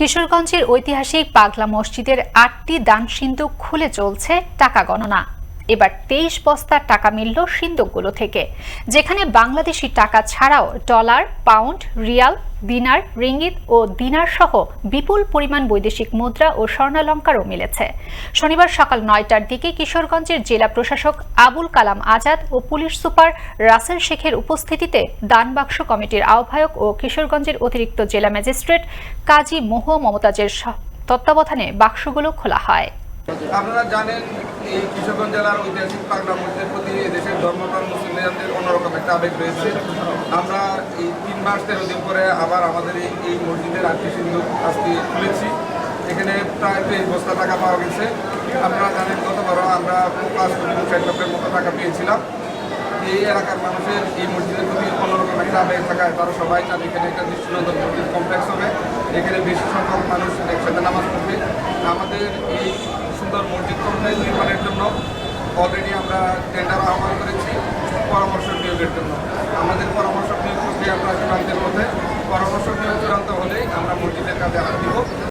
কিশোরগঞ্জের ঐতিহাসিক পাগলা মসজিদের আটটি দান সিন্ধুক খুলে চলছে টাকা গণনা। এবার তেইশ বস্তার টাকা মিলল সিন্দুকগুলো থেকে, যেখানে বাংলাদেশি টাকা ছাড়াও dollar, pound, riyal, dinar, ringgit ও দিনার সহ বিপুল পরিমাণ বৈদেশিক মুদ্রা ও স্বর্ণালঙ্কারও মিলেছে। শনিবার সকাল নয়টার দিকে কিশোরগঞ্জের জেলা প্রশাসক আবুল কালাম আজাদ ও পুলিশ সুপার রাসেল শেখের উপস্থিতিতে দানবাক্স কমিটির আহ্বায়ক ও কিশোরগঞ্জের অতিরিক্ত জেলা ম্যাজিস্ট্রেট কাজী মোহ মমতাজের তত্ত্বাবধানে বাক্সগুলো খোলা হয়। আপনারা জানেন এই কিশোরগঞ্জ জেলার ঐতিহাসিক পাগলা মসজিদের প্রতি দেশের ধর্মপ্রাণ মুসলিমদের অন্যরকম একটা আবেগ রয়েছে। আমরা এই তিন মাস তেরো দিন পরে আবার আমাদের এই মসজিদের আটটি সিন্ধু আজকে খুলেছি। এখানে প্রায় তেইশ বস্তা টাকা পাওয়া গেছে। আপনারা জানেন গতবারও আমরা পাঁচ কোটি ষাট লক্ষের মতো টাকা পেয়েছিলাম। এই এলাকার মানুষের এই মসজিদের প্রতি অন্যরকম একটা আবেগ থাকায় তারা সবাই চান এখানে একটা দৃষ্টিনন্দন মসজিদ কমপ্লেক্স হবে। এখানে বেশি সংখ্যক মানুষ একসাথে নামাজ পড়বে। আমাদের এই সুন্দর মসজিদ কমপ্লেক্স নির্মাণের জন্য অলরেডি আমরা টেন্ডার আহ্বান করেছি, পরামর্শ নিয়োগের জন্য। আমাদের পরামর্শ নিয়োগ প্রক্রিয়া আমরা চূড়ান্তের মধ্যে। পরামর্শ নিয়োগ চূড়ান্ত হলেই আমরা মসজিদের কাজে হাত দিব।